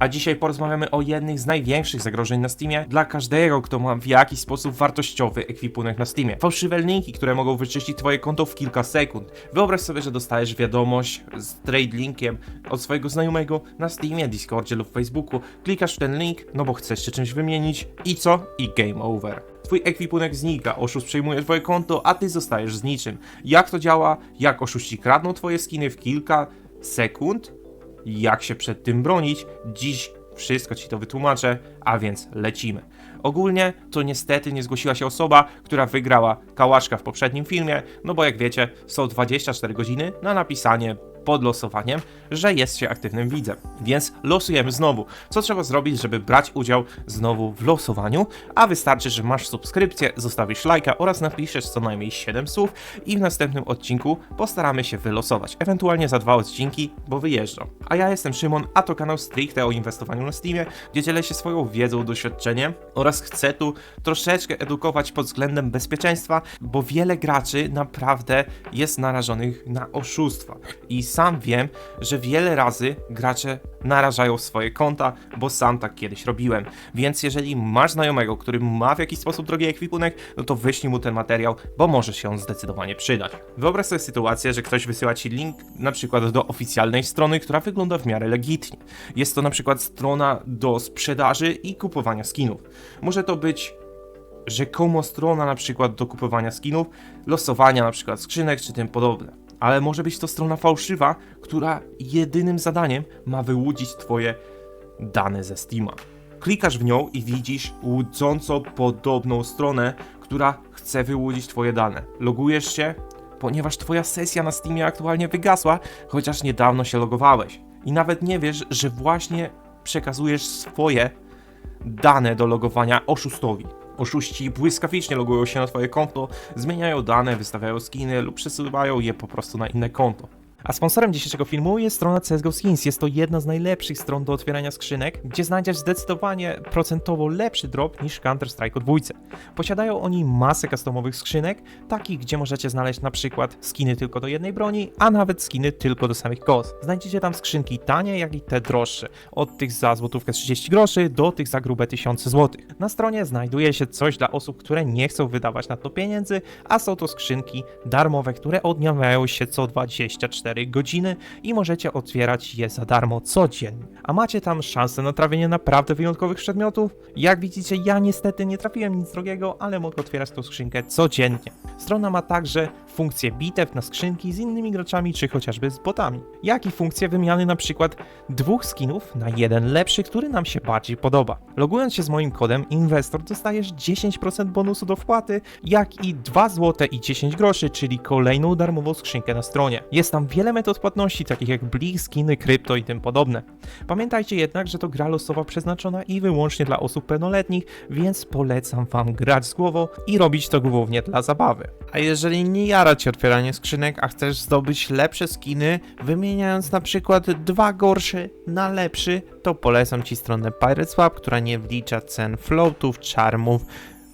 A dzisiaj porozmawiamy o jednych z największych zagrożeń na Steamie dla każdego, kto ma w jakiś sposób wartościowy ekwipunek na Steamie. Fałszywe linki, które mogą wyczyścić twoje konto w kilka sekund. Wyobraź sobie, że dostajesz wiadomość z trade linkiem od swojego znajomego na Steamie, Discordzie lub Facebooku. Klikasz w ten link, no bo chcesz się czymś wymienić i co? I game over. Twój ekwipunek znika, oszust przejmuje twoje konto, a ty zostajesz z niczym. Jak to działa? Jak oszuści kradną twoje skiny w kilka sekund? Jak się przed tym bronić? Dziś wszystko ci to wytłumaczę, a więc lecimy. Ogólnie to niestety nie zgłosiła się osoba, która wygrała kałaszka w poprzednim filmie, no bo jak wiecie, są 24 godziny na napisanie pod losowaniem, że jest się aktywnym widzem. Więc losujemy znowu. Co trzeba zrobić, żeby brać udział znowu w losowaniu? A wystarczy, że masz subskrypcję, zostawisz lajka oraz napiszesz co najmniej 7 słów i w następnym odcinku postaramy się wylosować. Ewentualnie za dwa odcinki, bo wyjeżdżam. A ja jestem Szymon, a to kanał stricte o inwestowaniu na Steamie, gdzie dzielę się swoją wiedzą, doświadczeniem oraz chcę tu troszeczkę edukować pod względem bezpieczeństwa, bo wiele graczy naprawdę jest narażonych na oszustwa. I sam wiem, że wiele razy gracze narażają swoje konta, bo sam tak kiedyś robiłem. Więc jeżeli masz znajomego, który ma w jakiś sposób drogi ekwipunek, no to wyślij mu ten materiał, bo może się on zdecydowanie przydać. Wyobraź sobie sytuację, że ktoś wysyła ci link na przykład do oficjalnej strony, która wygląda w miarę legitnie. Jest to na przykład strona do sprzedaży i kupowania skinów. Może to być rzekomo strona na przykład do kupowania skinów, losowania na przykład skrzynek czy tym podobne. Ale może być to strona fałszywa, która jedynym zadaniem ma wyłudzić twoje dane ze Steama. Klikasz w nią i widzisz łudząco podobną stronę, która chce wyłudzić twoje dane. Logujesz się, ponieważ twoja sesja na Steamie aktualnie wygasła, chociaż niedawno się logowałeś. I nawet nie wiesz, że właśnie przekazujesz swoje dane do logowania oszustowi. Oszuści błyskawicznie logują się na twoje konto, zmieniają dane, wystawiają skiny lub przesuwają je po prostu na inne konto. A sponsorem dzisiejszego filmu jest strona CSGO Skins. Jest to jedna z najlepszych stron do otwierania skrzynek, gdzie znajdziesz zdecydowanie procentowo lepszy drop niż Counter-Strike 2. Posiadają oni masę customowych skrzynek, takich gdzie możecie znaleźć na przykład skiny tylko do jednej broni, a nawet skiny tylko do samych kos. Znajdziecie tam skrzynki tanie, jak i te droższe, od tych za złotówkę 30 groszy do tych za grube tysiące złotych. Na stronie znajduje się coś dla osób, które nie chcą wydawać na to pieniędzy, a są to skrzynki darmowe, które odnawiają się co 24 godziny i możecie otwierać je za darmo codziennie. A macie tam szansę na trafienie naprawdę wyjątkowych przedmiotów? Jak widzicie, ja niestety nie trafiłem nic drogiego, ale mogę otwierać tą skrzynkę codziennie. Strona ma także funkcję bitew na skrzynki z innymi graczami, czy chociażby z botami. Jak i funkcję wymiany na przykład dwóch skinów na jeden lepszy, który nam się bardziej podoba. Logując się z moim kodem Investor dostajesz 10% bonusu do wpłaty, jak i 2 zł i 10 groszy, czyli kolejną darmową skrzynkę na stronie. Jest tam wiele metod płatności, takich jak Blik, skiny, krypto i tym podobne. Pamiętajcie jednak, że to gra losowa przeznaczona i wyłącznie dla osób pełnoletnich, więc polecam wam grać z głową i robić to głównie dla zabawy. A jeżeli nie jara cię otwieranie skrzynek, a chcesz zdobyć lepsze skiny, wymieniając na przykład dwa gorsze na lepszy, to polecam ci stronę Pirate Swap, która nie wlicza cen floatów, charmów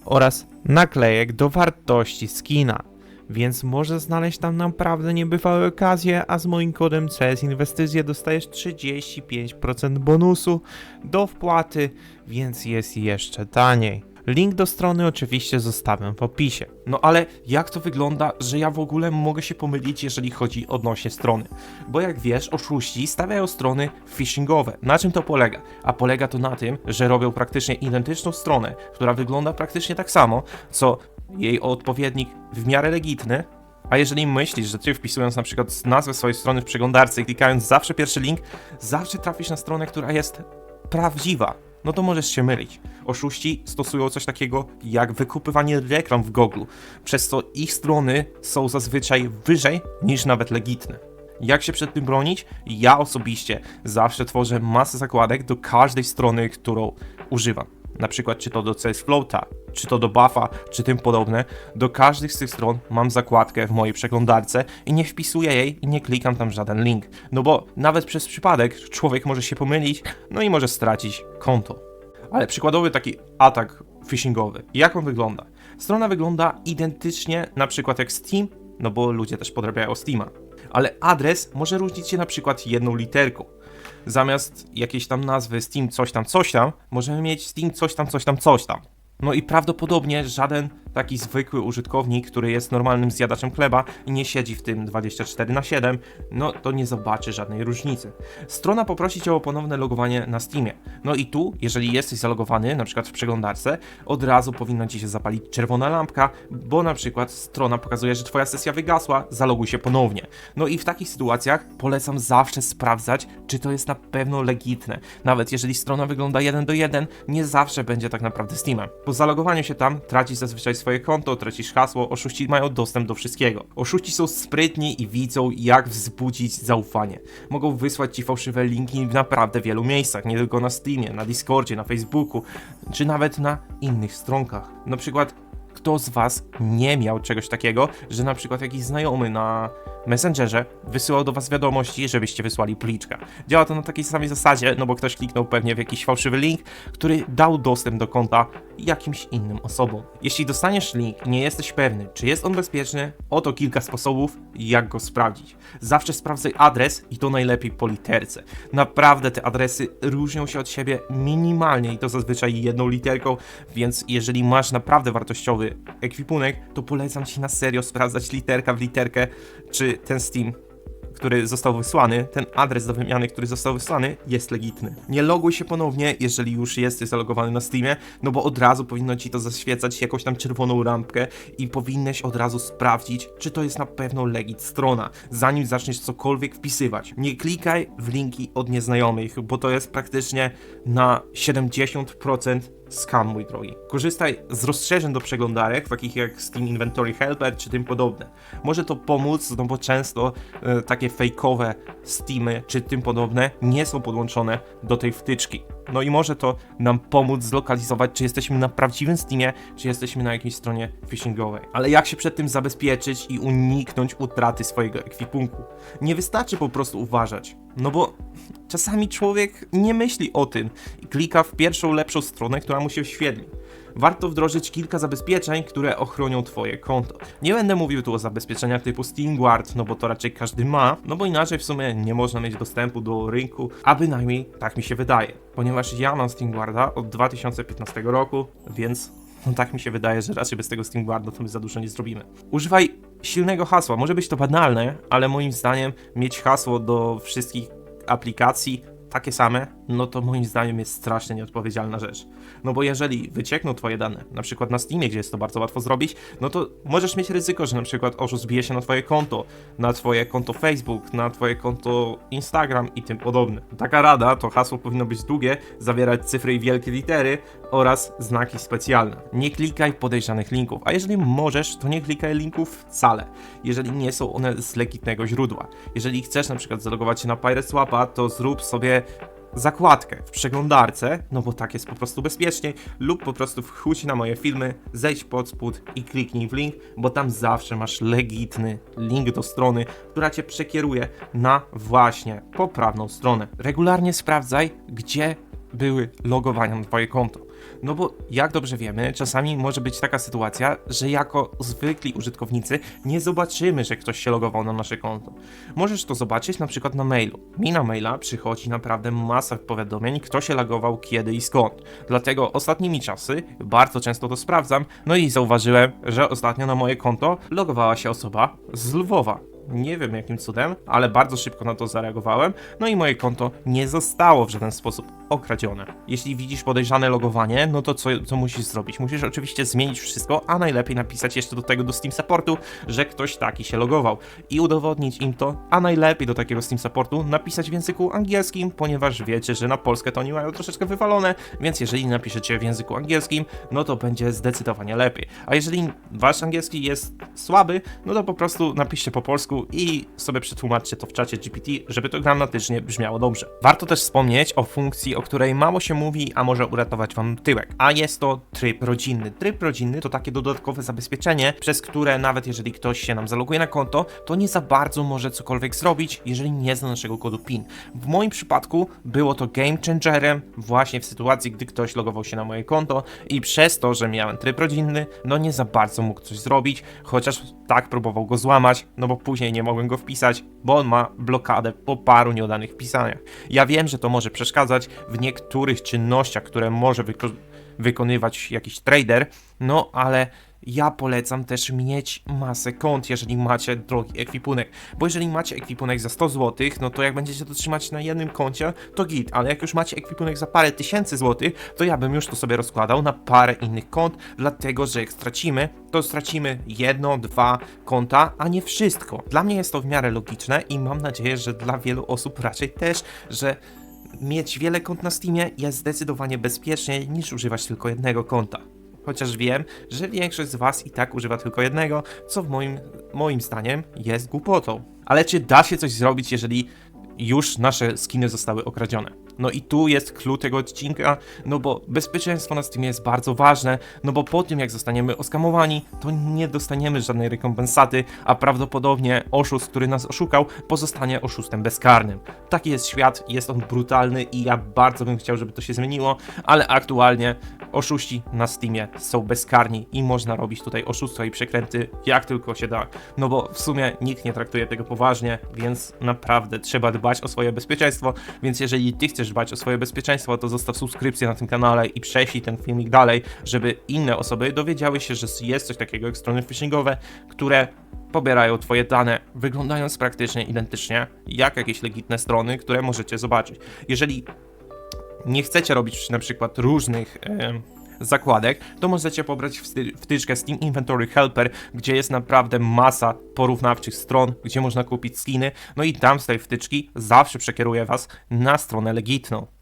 oraz naklejek do wartości skina. Więc możesz znaleźć tam naprawdę niebywałe okazje, a z moim kodem CS Inwestycje dostajesz 35% bonusu do wpłaty, więc jest jeszcze taniej. Link do strony oczywiście zostawiam w opisie. No ale jak to wygląda, że ja w ogóle mogę się pomylić, jeżeli chodzi odnośnie strony? Bo jak wiesz, oszuści stawiają strony phishingowe. Na czym to polega? A polega to na tym, że robią praktycznie identyczną stronę, która wygląda praktycznie tak samo, co jej odpowiednik w miarę legitny, a jeżeli myślisz, że ty wpisując na przykład nazwę swojej strony w przeglądarce i klikając zawsze pierwszy link, zawsze trafisz na stronę, która jest prawdziwa, no to możesz się mylić. Oszuści stosują coś takiego jak wykupywanie reklam w Google, przez co ich strony są zazwyczaj wyżej niż nawet legitne. Jak się przed tym bronić? Ja osobiście zawsze tworzę masę zakładek do każdej strony, którą używam. Na przykład czy to do CS Floata, czy to do Buffa, czy tym podobne. Do każdej z tych stron mam zakładkę w mojej przeglądarce i nie wpisuję jej i nie klikam tam żaden link. No bo nawet przez przypadek człowiek może się pomylić, no i może stracić konto. Ale przykładowy taki atak phishingowy. Jak on wygląda? Strona wygląda identycznie na przykład jak Steam, no bo ludzie też podrabiają Steama. Ale adres może różnić się na przykład jedną literką. Zamiast jakiejś tam nazwy Steam coś tam, coś tam, możemy mieć Steam coś tam, coś tam, coś tam. No i prawdopodobnie żaden taki zwykły użytkownik, który jest normalnym zjadaczem chleba i nie siedzi w tym 24 na 7, no to nie zobaczy żadnej różnicy. Strona poprosi cię o ponowne logowanie na Steamie. No i tu, jeżeli jesteś zalogowany, na przykład w przeglądarce, od razu powinna ci się zapalić czerwona lampka, bo na przykład strona pokazuje, że twoja sesja wygasła, zaloguj się ponownie. No i w takich sytuacjach polecam zawsze sprawdzać, czy to jest na pewno legitne. Nawet jeżeli strona wygląda 1 do 1, nie zawsze będzie tak naprawdę Steamem. Po zalogowaniu się tam tracisz zazwyczaj swoje konto, tracisz hasło, oszuści mają dostęp do wszystkiego. Oszuści są sprytni i widzą, jak wzbudzić zaufanie. Mogą wysłać ci fałszywe linki w naprawdę wielu miejscach, nie tylko na Steamie, na Discordzie, na Facebooku, czy nawet na innych stronkach. Na przykład kto z was nie miał czegoś takiego, że na przykład jakiś znajomy na Messengerze wysyłał do was wiadomości, żebyście wysłali pliczka. Działa to na takiej samej zasadzie, no bo ktoś kliknął pewnie w jakiś fałszywy link, który dał dostęp do konta jakimś innym osobom. Jeśli dostaniesz link i nie jesteś pewny, czy jest on bezpieczny, oto kilka sposobów, jak go sprawdzić. Zawsze sprawdzaj adres i to najlepiej po literce. Naprawdę te adresy różnią się od siebie minimalnie i to zazwyczaj jedną literką, więc jeżeli masz naprawdę wartościowy ekwipunek, to polecam ci na serio sprawdzać literka w literkę, czy ten Steam który został wysłany, ten adres do wymiany, który został wysłany, jest legitny. Nie loguj się ponownie, jeżeli już jesteś zalogowany na Steamie, no bo od razu powinno ci to zaświecać jakąś tam czerwoną lampkę i powinieneś od razu sprawdzić, czy to jest na pewno legit strona, zanim zaczniesz cokolwiek wpisywać. Nie klikaj w linki od nieznajomych, bo to jest praktycznie na 70% skam, mój drogi. Korzystaj z rozszerzeń do przeglądarek, takich jak Steam Inventory Helper czy tym podobne. Może to pomóc, no bo często e, takie fejkowe Steamy czy tym podobne nie są podłączone do tej wtyczki. No i może to nam pomóc zlokalizować, czy jesteśmy na prawdziwym Steamie, czy jesteśmy na jakiejś stronie phishingowej. Ale jak się przed tym zabezpieczyć i uniknąć utraty swojego ekwipunku? Nie wystarczy po prostu uważać, no bo czasami człowiek nie myśli o tym i klika w pierwszą lepszą stronę, która mu się świetli. Warto wdrożyć kilka zabezpieczeń, które ochronią Twoje konto. Nie będę mówił tu o zabezpieczeniach typu SteamGuard, no bo to raczej każdy ma, no bo inaczej w sumie nie można mieć dostępu do rynku, a bynajmniej tak mi się wydaje. Ponieważ ja mam SteamGuarda od 2015 roku, więc no tak mi się wydaje, że raczej bez tego SteamGuarda to my za dużo nie zrobimy. Używaj silnego hasła. Może być to banalne, ale moim zdaniem mieć hasło do wszystkich aplikacji takie same, no to moim zdaniem jest strasznie nieodpowiedzialna rzecz. No bo jeżeli wyciekną twoje dane, na przykład na Steamie, gdzie jest to bardzo łatwo zrobić, no to możesz mieć ryzyko, że na przykład oszust zbije się na twoje konto, na twoje konto Facebook, na twoje konto Instagram i tym podobne. Taka rada, to hasło powinno być długie, zawierać cyfry i wielkie litery oraz znaki specjalne. Nie klikaj podejrzanych linków, a jeżeli możesz, to nie klikaj linków wcale, jeżeli nie są one z legitnego źródła. Jeżeli chcesz na przykład zalogować się na PirateSwapa, to zrób sobie zakładkę w przeglądarce, no bo tak jest po prostu bezpieczniej, lub po prostu wchódź na moje filmy, zejdź pod spód i kliknij w link, bo tam zawsze masz legitny link do strony, która cię przekieruje na właśnie poprawną stronę. Regularnie sprawdzaj, gdzie były logowania na twoje konto. No bo jak dobrze wiemy, czasami może być taka sytuacja, że jako zwykli użytkownicy nie zobaczymy, że ktoś się logował na nasze konto. Możesz to zobaczyć na przykład na mailu. Mi na maila przychodzi naprawdę masa powiadomień, kto się logował, kiedy i skąd. Dlatego ostatnimi czasy bardzo często to sprawdzam, no i zauważyłem, że ostatnio na moje konto logowała się osoba z Lwowa. Nie wiem jakim cudem, ale bardzo szybko na to zareagowałem, no i moje konto nie zostało w żaden sposób okradzione. Jeśli widzisz podejrzane logowanie, no to co, co musisz zrobić? Musisz oczywiście zmienić wszystko, a najlepiej napisać jeszcze do tego do Steam Supportu, że ktoś taki się logował i udowodnić im to, a najlepiej do takiego Steam Supportu napisać w języku angielskim, ponieważ wiecie, że na Polskę to oni mają troszeczkę wywalone, więc jeżeli napiszecie w języku angielskim, no to będzie zdecydowanie lepiej. A jeżeli wasz angielski jest słaby, no to po prostu napiszcie po polsku i sobie przetłumaczcie to w czacie GPT, żeby to gramatycznie brzmiało dobrze. Warto też wspomnieć o funkcji o której mało się mówi, a może uratować wam tyłek. A jest to tryb rodzinny. Tryb rodzinny to takie dodatkowe zabezpieczenie, przez które nawet jeżeli ktoś się nam zaloguje na konto, to nie za bardzo może cokolwiek zrobić, jeżeli nie zna naszego kodu PIN. W moim przypadku było to game changerem właśnie w sytuacji, gdy ktoś logował się na moje konto i przez to, że miałem tryb rodzinny, no nie za bardzo mógł coś zrobić, chociaż tak próbował go złamać, no bo później nie mogłem go wpisać, bo on ma blokadę po paru nieudanych wpisaniach. Ja wiem, że to może przeszkadzać w niektórych czynnościach, które może wyko- wykonywać jakiś trader, no ale ja polecam też mieć masę kont, jeżeli macie drogi ekwipunek. Bo jeżeli macie ekwipunek za 100 zł, no to jak będziecie to trzymać na jednym koncie, to git. Ale jak już macie ekwipunek za parę tysięcy złotych, to ja bym już to sobie rozkładał na parę innych kont, dlatego że jak stracimy, to stracimy jedno, dwa konta, a nie wszystko. Dla mnie jest to w miarę logiczne i mam nadzieję, że dla wielu osób raczej też, że mieć wiele kont na Steamie jest zdecydowanie bezpieczniej niż używać tylko jednego konta. Chociaż wiem, że większość z Was i tak używa tylko jednego, co w moim, moim zdaniem jest głupotą. Ale czy da się coś zrobić, jeżeli już nasze skiny zostały okradzione? No i tu jest clue tego odcinka, no bo bezpieczeństwo na Steamie jest bardzo ważne, no bo po tym jak zostaniemy oskamowani, to nie dostaniemy żadnej rekompensaty, a prawdopodobnie oszust, który nas oszukał, pozostanie oszustem bezkarnym. Taki jest świat, jest on brutalny i ja bardzo bym chciał, żeby to się zmieniło, ale aktualnie oszuści na Steamie są bezkarni i można robić tutaj oszustwa i przekręty jak tylko się da. No bo w sumie nikt nie traktuje tego poważnie, więc naprawdę trzeba dbać o swoje bezpieczeństwo. Więc jeżeli ty chcesz dbać o swoje bezpieczeństwo, to zostaw subskrypcję na tym kanale i prześlij ten filmik dalej, żeby inne osoby dowiedziały się, że jest coś takiego jak strony phishingowe, które pobierają twoje dane, wyglądając praktycznie identycznie jak jakieś legitne strony, które możecie zobaczyć. Jeżeli nie chcecie robić na przykład różnych em, zakładek, to możecie pobrać wtyczkę Steam Inventory Helper, gdzie jest naprawdę masa porównawczych stron, gdzie można kupić skiny, no i tam z tej wtyczki zawsze przekieruje was na stronę legitną.